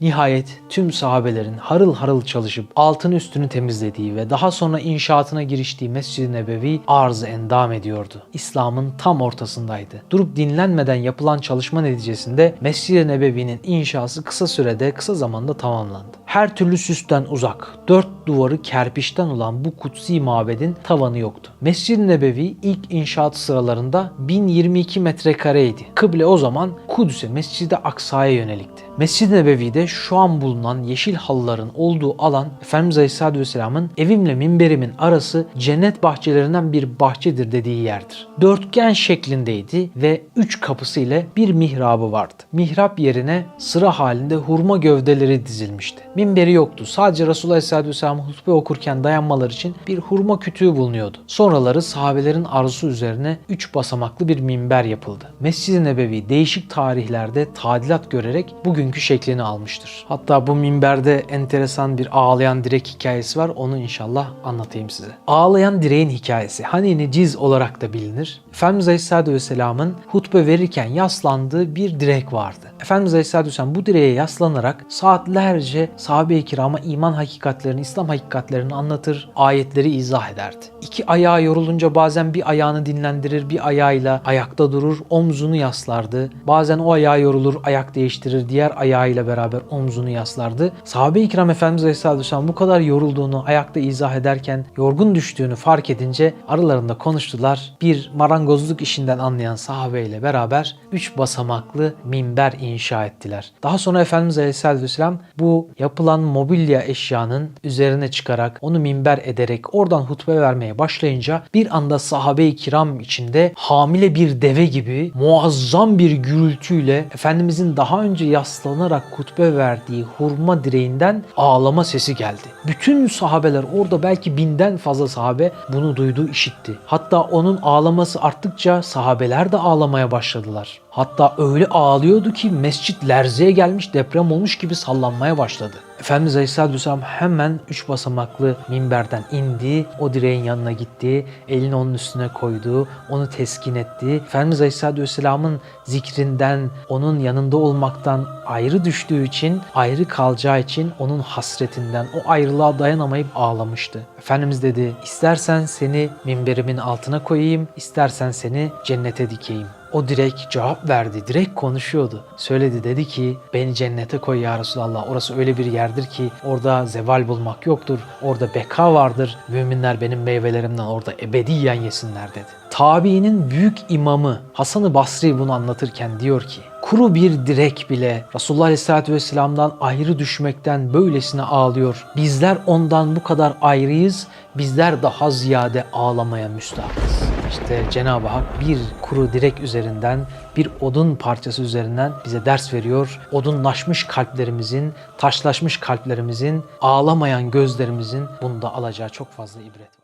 Nihayet tüm sahabelerin harıl harıl çalışıp altını üstünü temizlediği ve daha sonra inşaatına giriştiği Mescid-i Nebevi arz endam ediyordu. İslam'ın tam ortasındaydı. Durup dinlenmeden yapılan çalışma neticesinde Mescid-i Nebevi'nin inşası kısa sürede, kısa zamanda tamamlandı. Her türlü süsten uzak, dört duvarı kerpiçten olan bu kutsi mabedin tavanı yoktu. Mescid-i Nebevi ilk inşaat sıralarında 1022 metrekareydi. Kıble o zaman Kudüs'e, Mescid-i Aksa'ya yönelikti. Mescid-i Nebevi'de şu an bulunan yeşil halıların olduğu alan Efendimiz Aleyhisselatü Vesselam'ın evimle minberimin arası cennet bahçelerinden bir bahçedir dediği yerdir. Dörtgen şeklindeydi ve üç kapısı ile bir mihrabı vardı. Mihrap yerine sıra halinde hurma gövdeleri dizilmişti. Minberi yoktu. Sadece Resulullah Aleyhisselatü Vesselam hutbe okurken dayanmaları için bir hurma kütüğü bulunuyordu. Sonraları sahabelerin arzusu üzerine üç basamaklı bir minber yapıldı. Mescid-i Nebevi değişik tarihlerde tadilat görerek bugünkü şeklini almıştır. Hatta bu minberde enteresan bir ağlayan direk hikayesi var. Onu inşallah anlatayım size. Ağlayan direğin hikayesi hani neciz olarak da bilinir. Efendimiz Aleyhisselatü Vesselam'ın hutbe verirken yaslandığı bir direk vardı. Efendimiz Aleyhisselatü Vesselam bu direğe yaslanarak saatlerce sahabe-i kirama iman hakikatlerini, İslam hakikatlerini anlatır, ayetleri izah ederdi. İki ayağı yorulunca bazen bir ayağını dinlendirir, bir ayağıyla ayakta durur, omzunu yaslardı. Bazen o ayağı yorulur, ayak değiştirir, diğer ayağıyla beraber omzunu yaslardı. Sahabe-i kiram Efendimiz Aleyhisselatü Vesselam bu kadar yorulduğunu, ayakta izah ederken yorgun düştüğünü fark edince aralarında konuştular. Bir marangozluk işinden anlayan sahabeyle beraber üç basamaklı minber inşa ettiler. Daha sonra Efendimiz Aleyhisselatü Vesselam bu yapılan mobilya eşyanın üzerine çıkarak onu minber ederek oradan hutbe vermeye başlayınca bir anda sahabe-i kiram içinde hamile bir deve gibi muazzam bir gürültüyle Efendimizin daha önce yaslanarak hutbe verdiği hurma direğinden ağlama sesi geldi. Bütün sahabeler orada belki binden fazla sahabe bunu duydu, işitti. Hatta onun ağlaması arttıkça sahabeler de ağlamaya başladılar. Hatta öyle ağlıyordu ki mescit lerzeye gelmiş deprem olmuş gibi sallanmaya başladı. Efendimiz Aleyhisselatü Vesselam hemen üç basamaklı minberden indi. O direğin yanına gitti. Elini onun üstüne koydu. Onu teskin etti. Efendimiz Aleyhisselatü Vesselam'ın zikrinden, onun yanında olmaktan ayrı düştüğü için, ayrı kalacağı için onun hasretinden, o ayrılığa dayanamayıp ağlamıştı. Efendimiz dedi, istersen seni minberimin altına koyayım, istersen seni cennete dikeyim. O direk cevap verdi. Direk konuşuyordu. Söyledi dedi ki beni cennete koy ya Resulallah. Orası öyle bir yerdir ki orada zeval bulmak yoktur. Orada beka vardır. Müminler benim meyvelerimden orada ebediyen yesinler dedi. Tabiinin büyük imamı Hasan-ı Basri bunu anlatırken diyor ki kuru bir direk bile Resulullah Aleyhisselatü Vesselam'dan ayrı düşmekten böylesine ağlıyor. Bizler ondan bu kadar ayrıyız. Bizler daha ziyade ağlamaya müstahakız. İşte Cenab-ı Hak bir kuru direk üzerinden, bir odun parçası üzerinden bize ders veriyor. Odunlaşmış kalplerimizin, taşlaşmış kalplerimizin, ağlamayan gözlerimizin bunda alacağı çok fazla ibret var.